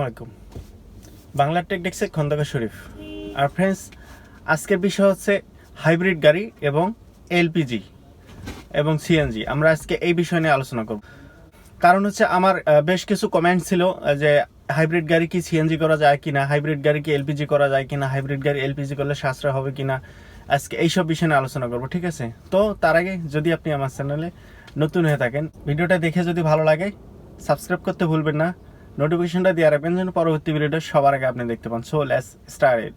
আলাইকুম। বাংলা টেকনিক্সে খন্দকার শরীফ। আর ফ্রেন্ডস আজকের বিষয় হচ্ছে হাইব্রিড গাড়ি এবং এলপিজি এবং সিএনজি আমরা আজকে এই বিষয় নিয়ে আলোচনা করব। কারণ হচ্ছে আমার বেশ কিছু কমেন্ট ছিল যে হাইব্রিড গাড়ি কি সিএনজি করা যায় কিনা হাইব্রিড গাড়ি কি এলপিজি করা যায় কিনা হাইব্রিড গাড়ি এলপিজি করলে সাশ্রয় হবে কিনা, আজকে এইসব বিষয় নিয়ে আলোচনা করব, ঠিক আছে? তো তার আগে যদি আপনি আমার চ্যানেলে নতুন হয়ে থাকেন। ভিডিওটা দেখে যদি ভালো লাগে সাবস্ক্রাইব করতে ভুলবেন না। নোটিফিকেশনটা দিয়ে রাখবেন যেন পরবর্তী ভিডিওটা সবার আগে আপনি দেখতে পান। সো লেটস স্টার্ট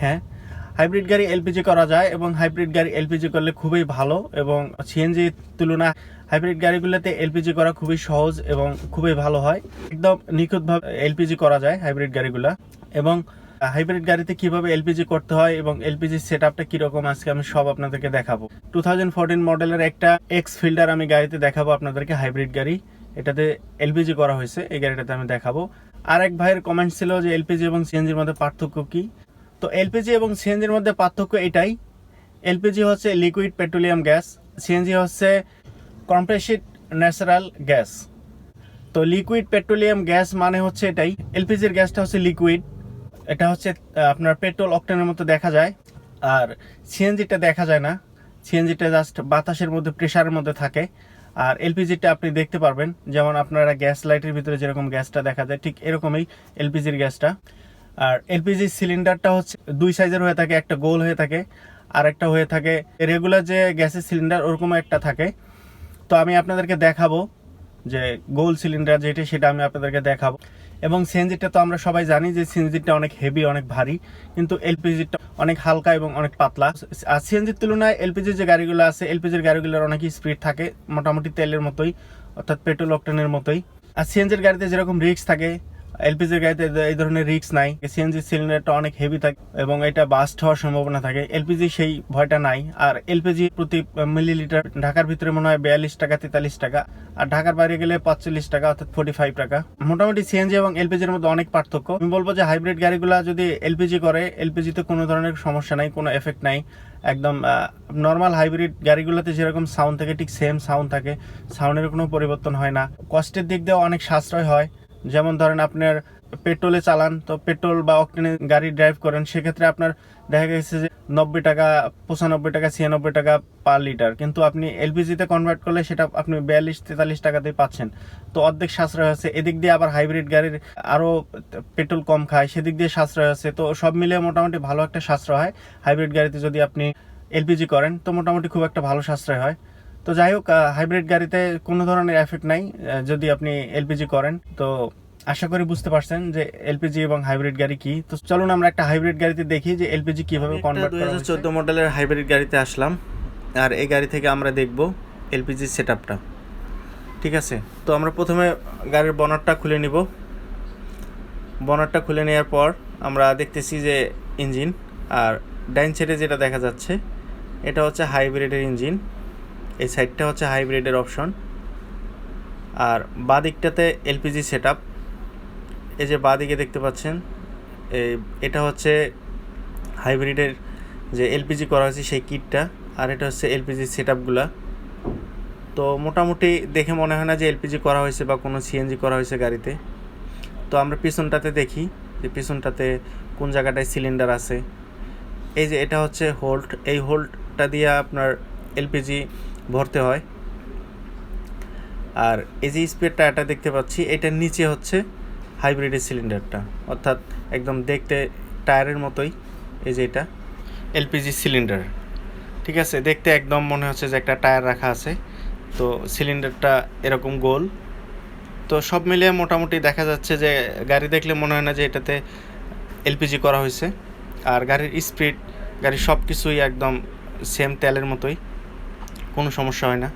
হ্যাঁ হাইব্রিড গাড়ি এলপিজি করা যায় এবং হাইব্রিড গাড়ি এলপিজি করলে খুবই ভালো এবং সিএনজি তুলনা হাইব্রিড গাড়িগুলোতে এলপিজি করা খুবই সহজ এবং খুবই ভালো হয়। একদম নিখুঁতভাবে এলপিজি করা যায় হাইব্রিড গাড়িগুলা। এবং হাইব্রিড গাড়িতে কীভাবে এলপিজি করতে হয় এবং এলপিজি সেট আপটা কীরকম আজকে আমি সব আপনাদেরকে দেখাবো। টু থাউজেন্ড ফোরটিন মডেলের একটা এক্স ফিল্ডার আমি গাড়িতে দেখাবো আপনাদেরকে হাইব্রিড গাড়ি। এটাতে এলপিজি করা হয়েছে, এই গাড়িটাতে আমি দেখাবো। আর এক ভাইয়ের কমেন্ট ছিল যে এলপিজি এবং সিএনজির মধ্যে পার্থক্য কি? তো এলপিজি এবং সিএনজির মধ্যে পার্থক্য এটাই। এলপিজি হচ্ছে লিকুইড পেট্রোলিয়াম গ্যাস সিএনজি হচ্ছে কম্প্রেসিড ন্যাচারাল গ্যাস। তো লিকুইড পেট্রোলিয়াম গ্যাস মানে হচ্ছে এটাই। এলপিজির গ্যাসটা হচ্ছে লিকুইড। এটা হচ্ছে আপনার পেট্রোল অক্টেনের মতো দেখা যায়। আর সিএনজিটা দেখা যায় না। সিএনজিটা জাস্ট বাতাসের মধ্যে প্রেশারের মধ্যে থাকে। আর এলপিজিটা আপনি দেখতে পারবেন। যেমন আপনারা গ্যাস লাইটের ভিতরে যেরকম গ্যাসটা দেখা যায়, ঠিক এরকমই এলপিজির গ্যাসটা। আর এলপিজি সিলিন্ডারটা হচ্ছে দুই সাইজের হয়ে থাকে। একটা গোল হয়ে থাকে আর একটা হয়ে থাকে। রেগুলার যে গ্যাসের সিলিন্ডার ওরকম একটা থাকে। তো আমি আপনাদেরকে দেখাবো যে গোল সিলিন্ডার যেটা, সেটা আমি আপনাদেরকে দেখাবো। এবং সিএনজিটা তো আমরা সবাই জানি যে সিএনজিটা অনেক হেভি অনেক ভারী, কিন্তু এলপিজিটা অনেক হালকা এবং অনেক পাতলা। আর সিএনজির তুলনায় এলপিজির যে গাড়িগুলো আছে এলপিজির গাড়িগুলোর অনেক স্পিড থাকে, মোটামুটি তেলের মতোই, অর্থাৎ পেট্রোল অক্টেনের মতোই। আর সিএনজির গাড়িতে যেরকম রিস্ক থাকে এলপিজির গাড়িতে এই ধরনের রিস্ক নাই। সিএনজি সিলিন্ডারটা অনেক হেভি থাকে এবং এটা বাস্ট হওয়ার সম্ভাবনা থাকে। এলপিজি সেই ভয়টা নাই। আর এলপিজি প্রতি মিলিলিটার ঢাকার ভিতরে মনে হয় বিয়াল্লিশ টাকা, তেতাল্লিশ টাকা। আর ঢাকার বাইরে গেলে পাঁচচল্লিশ টাকা, অর্থাৎ ফোর্টি ফাইভ টাকা। মোটামুটি সিএনজি এবং এলপিজির মধ্যে অনেক পার্থক্য। আমি বলব যে হাইব্রিড গাড়িগুলো যদি এলপিজি করে, এলপিজিতে কোনো ধরনের সমস্যা নাই, কোনো এফেক্ট নাই। একদম নর্মাল হাইব্রিড গাড়িগুলোতে যেরকম সাউন্ড থাকে, ঠিক সেম সাউন্ড থাকে। সাউন্ডের কোনো পরিবর্তন হয় না। কষ্টের দিক দিয়েও অনেক সাশ্রয় হয়। যেমন ধরেন আপনার পেট্রোলে চালান, তো পেট্রোল বা অকটেনে গাড়ি ড্রাইভ করেন, সেক্ষেত্রে আপনার দেখা গেছে যে নব্বই টাকা, পঁচানব্বই টাকা, ছিয়ানব্বই টাকা পার লিটার কিন্তু আপনি এলপিজিতে কনভার্ট করলে সেটা আপনি বিয়াল্লিশ, তেতাল্লিশ টাকাতেই পাচ্ছেন। তো অর্ধেক সাশ্রয় হচ্ছে। এদিক দিয়ে আবার হাইব্রিড গাড়ির আরও পেট্রোল কম খায়, সেদিক দিয়ে সাশ্রয় হচ্ছে। তো সব মিলিয়ে মোটামুটি ভালো একটা সাশ্রয় হয়। হাইব্রিড গাড়িতে যদি আপনি এলপিজি করেন, তো মোটামুটি খুব একটা ভালো সাশ্রয় হয়। তো যাই হোক হাইব্রিড গাড়িতে কোনো ধরনের এফেক্ট নাই যদি আপনি এলপিজি করেন। তো আশা করি বুঝতে পারছেন যে এলপিজি এবং হাইব্রিড গাড়ি কি। তো চলুন আমরা একটা হাইব্রিড গাড়িতে দেখি যে এলপিজি কীভাবে কনভার্ট করা হয় চোদ্দ মডেলের হাইব্রিড গাড়িতে আসলাম আর এই গাড়ি থেকে আমরা দেখব এলপিজি সেটআপটা ঠিক আছে? তো আমরা প্রথমে গাড়ির বনারটা খুলে নিব। বনারটা খুলে নেওয়ার পর আমরা দেখতেছি যে ইঞ্জিন আর ডাইন সাইডে যেটা দেখা যাচ্ছে এটা হচ্ছে হাইব্রিডের ইঞ্জিন এই সাইডটা হচ্ছে হাইব্রিডের অপশন। আর বাঁ দিকটাতে এলপিজি সেট এই যে বাঁ দিকে দেখতে পাচ্ছেন এটা হচ্ছে হাইব্রিডের যে এলপিজি করা হয়েছে সেই কিটটা, আর এটা হচ্ছে এলপিজি সেট তো মোটামুটি দেখে মনে হয় না যে এলপিজি করা হয়েছে বা কোনো সিএনজি করা হয়েছে গাড়িতে। তো আমরা পিছনটাতে দেখি যে পিছনটাতে কোন জায়গাটায় সিলিন্ডার আছে। এই যে এটা হচ্ছে হোল্ড এই হোল্ডটা দিয়ে আপনার এলপিজি ভরতে হয়। আর এই যে স্পেয়ার টায়ারটা দেখতে পাচ্ছি এটার নিচে হচ্ছে হাইব্রিডের সিলিন্ডারটা অর্থাৎ একদম দেখতে টায়ারের মতোই এই যে এটা এলপিজি সিলিন্ডার ঠিক আছে? দেখতে একদম মনে হচ্ছে যে একটা টায়ার রাখা আছে। তো সিলিন্ডারটা এরকম গোল। তো সব মিলিয়ে মোটামুটি দেখা যাচ্ছে যে গাড়ি দেখলে মনে হয় না যে এটাতে এলপিজি করা হয়েছে। আর গাড়ির স্পিড গাড়ির সব কিছুই একদম সেম তেলের মতোই। কোনো সমস্যা হয় না।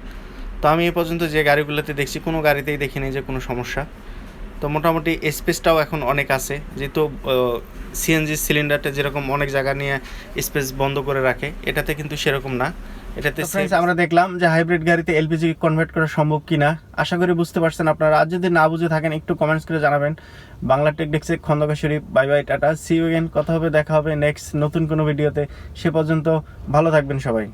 তো আমি এ পর্যন্ত যে গাড়িগুলোতে দেখছি কোনো গাড়িতেই দেখিনি যে কোনো সমস্যা। তো মোটামুটি স্পেসটাও এখন অনেক আছে। যেহেতু সিএনজি সিলিন্ডারটা যেরকম অনেক জায়গা নিয়ে স্পেস বন্ধ করে রাখে এটাতে কিন্তু সেরকম না। এটাতে আমরা দেখলাম যে হাইব্রিড গাড়িতে এলপিজি কনভার্ট করা সম্ভব কিনা। আশা করি বুঝতে পারছেন আপনারা। আর যদি না বুঝে থাকেন একটু কমেন্টস করে জানাবেন। বাংলা টেকনিক্সে Khandakar Sharif. Bye bye tata. See you কথা হবে দেখা হবে নেক্সট নতুন কোনো ভিডিওতে সে পর্যন্ত ভালো থাকবেন সবাই।